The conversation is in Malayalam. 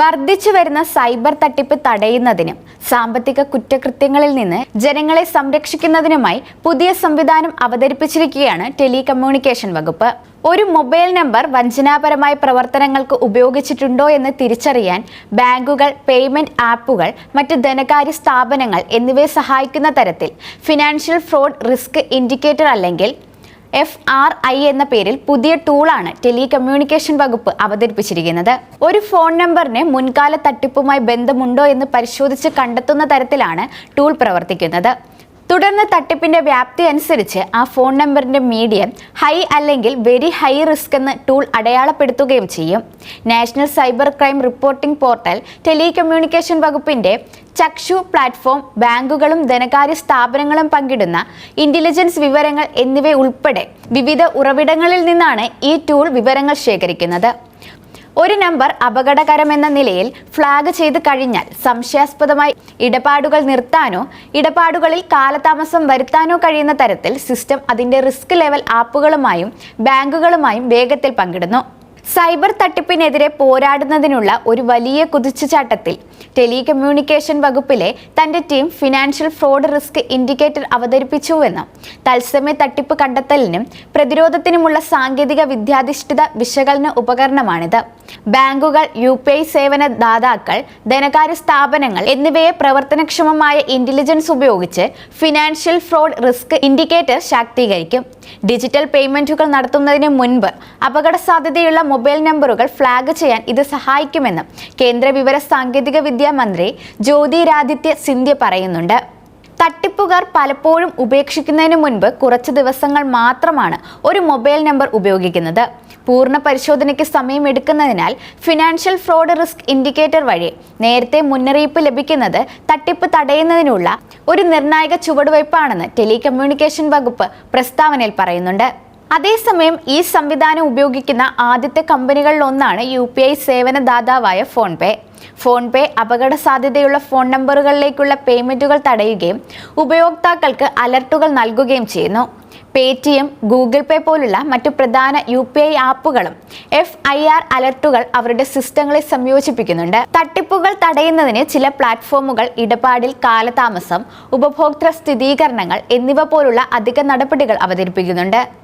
വർദ്ധിച്ചു വരുന്ന സൈബർ തട്ടിപ്പ് തടയുന്നതിനും സാമ്പത്തിക കുറ്റകൃത്യങ്ങളിൽ നിന്ന് ജനങ്ങളെ സംരക്ഷിക്കുന്നതിനുമായി പുതിയ സംവിധാനം അവതരിപ്പിച്ചിരിക്കുകയാണ് ടെലികമ്മ്യൂണിക്കേഷൻ വകുപ്പ്. ഒരു മൊബൈൽ നമ്പർ വഞ്ചനാപരമായ പ്രവർത്തനങ്ങൾക്ക് ഉപയോഗിച്ചിട്ടുണ്ടോ എന്ന് തിരിച്ചറിയാൻ ബാങ്കുകൾ പേയ്മെന്റ് ആപ്പുകൾ മറ്റ് ധനകാര്യ സ്ഥാപനങ്ങൾ എന്നിവയെ സഹായിക്കുന്ന തരത്തിൽ ഫിനാൻഷ്യൽ ഫ്രോഡ് റിസ്ക് ഇൻഡിക്കേറ്റർ അല്ലെങ്കിൽ എഫ് ആർ ഐ എന്ന പേരിൽ പുതിയ ടൂളാണ് ടെലികമ്മ്യൂണിക്കേഷൻ വകുപ്പ് അവതരിപ്പിച്ചിരിക്കുന്നത്. ഒരു ഫോൺ നമ്പറിന് മുൻകാല തട്ടിപ്പുമായി ബന്ധമുണ്ടോ എന്ന് പരിശോധിച്ച് കണ്ടെത്തുന്ന തരത്തിലാണ് ടൂൾ പ്രവർത്തിക്കുന്നത്. തുടർന്ന് തട്ടിപ്പിന്റെ വ്യാപ്തി അനുസരിച്ച് ആ ഫോൺ നമ്പറിന്റെ മീഡിയം ഹൈ അല്ലെങ്കിൽ വെരി ഹൈ റിസ്ക് എന്ന് ടൂൾ അടയാളപ്പെടുത്തുകയും ചെയ്യും. National cyber crime reporting portal telecommunication വകുപ്പിന്റെ ചക്ഷു പ്ലാറ്റ്ഫോം ബാങ്കുകളും ധനകാര്യ സ്ഥാപനങ്ങളും പങ്കിടുന്ന ഇന്റലിജൻസ് വിവരങ്ങൾ എന്നിവ ഉൾപ്പെടെ വിവിധ ഉറവിടങ്ങളിൽ നിന്നാണ് ഈ ടൂൾ വിവരങ്ങൾ ശേഖരിക്കുന്നത്. ഒരു നമ്പർ അപകടകരമെന്ന നിലയിൽ ഫ്ലാഗ് ചെയ്ത് കഴിഞ്ഞാൽ സംശയാസ്പദമായി ഇടപാടുകൾ നിർത്താനോ ഇടപാടുകളിൽ കാലതാമസം വരുത്താനോ കഴിയുന്ന തരത്തിൽ സിസ്റ്റം അതിന്റെ റിസ്ക് ലെവൽ ആപ്പുകളുമായും ബാങ്കുകളുമായും വേഗത്തിൽ പങ്കിടുന്നു. സൈബർ തട്ടിപ്പിനെതിരെ പോരാടുന്നതിനുള്ള ഒരു വലിയ കുതിച്ചുചാട്ടത്തിൽ ടെലികമ്മ്യൂണിക്കേഷൻ വകുപ്പിലെ തന്റെ team financial fraud risk indicator അവതരിപ്പിച്ചുവെന്നും തത്സമയ തട്ടിപ്പ് കണ്ടെത്തലിനും പ്രതിരോധത്തിനുമുള്ള സാങ്കേതിക വിദ്യാധിഷ്ഠിത വിശകലന ഉപകരണമാണിത്. ബാങ്കുകൾ യു സേവന ദാതാക്കൾ ധനകാര്യ സ്ഥാപനങ്ങൾ എന്നിവയെ പ്രവർത്തനക്ഷമമായ ഇന്റലിജൻസ് ഉപയോഗിച്ച് ഫിനാൻഷ്യൽ ഫ്രോഡ് റിസ്ക് ഇൻഡിക്കേറ്റർ ശാക്തീകരിക്കും. ഡിജിറ്റൽ പേയ്മെന്റുകൾ നടത്തുന്നതിന് മുൻപ് അപകട സാധ്യതയുള്ള മൊബൈൽ നമ്പറുകൾ ഫ്ളാഗ് ചെയ്യാൻ ഇത് സഹായിക്കുമെന്ന് കേന്ദ്ര വിവര സാങ്കേതിക വിദ്യാ മന്ത്രി ജ്യോതിരാദിത്യ സിന്ധ്യ പറയുന്നുണ്ട്. തട്ടിപ്പുകാർ പലപ്പോഴും ഉപേക്ഷിക്കുന്നതിന് മുൻപ് കുറച്ച് ദിവസങ്ങൾ മാത്രമാണ് ഒരു മൊബൈൽ നമ്പർ ഉപയോഗിക്കുന്നത്. പൂർണ പരിശോധനയ്ക്ക് സമയമെടുക്കുന്നതിനാൽ ഫിനാൻഷ്യൽ ഫ്രോഡ് റിസ്ക് ഇൻഡിക്കേറ്റർ വഴി നേരത്തെ മുന്നറിയിപ്പ് ലഭിക്കുന്നത് തട്ടിപ്പ് തടയുന്നതിനുള്ള ഒരു നിർണായക ചുവടുവയ്പ്പാണെന്ന് ടെലികമ്മ്യൂണിക്കേഷൻ വകുപ്പ് പ്രസ്താവനയിൽ പറയുന്നുണ്ട്. അതേസമയം ഈ സംവിധാനം ഉപയോഗിക്കുന്ന ആദ്യത്തെ കമ്പനികളിൽ ഒന്നാണ് യു പി ഐ സേവനദാതാവായ ഫോൺപേ. ഫോൺപേ അപകട സാധ്യതയുള്ള ഫോൺ നമ്പറുകളിലേക്കുള്ള പേയ്മെന്റുകൾ തടയുകയും ഉപയോക്താക്കൾക്ക് അലർട്ടുകൾ നൽകുകയും ചെയ്യുന്നു. പേ പേടിഎം ഗൂഗിൾ പേ പോലുള്ള മറ്റു പ്രധാന യു പി ഐ ആപ്പുകളും എഫ് ഐ ആർ അലർട്ടുകൾ അവരുടെ സിസ്റ്റങ്ങളിൽ സംയോജിപ്പിക്കുന്നുണ്ട്. തട്ടിപ്പുകൾ തടയുന്നതിന് ചില പ്ലാറ്റ്ഫോമുകൾ ഇടപാടിൽ കാലതാമസം ഉപഭോക്തൃ സ്ഥിരീകരണങ്ങൾ എന്നിവ പോലുള്ള അധിക നടപടികൾ അവതരിപ്പിക്കുന്നുണ്ട്.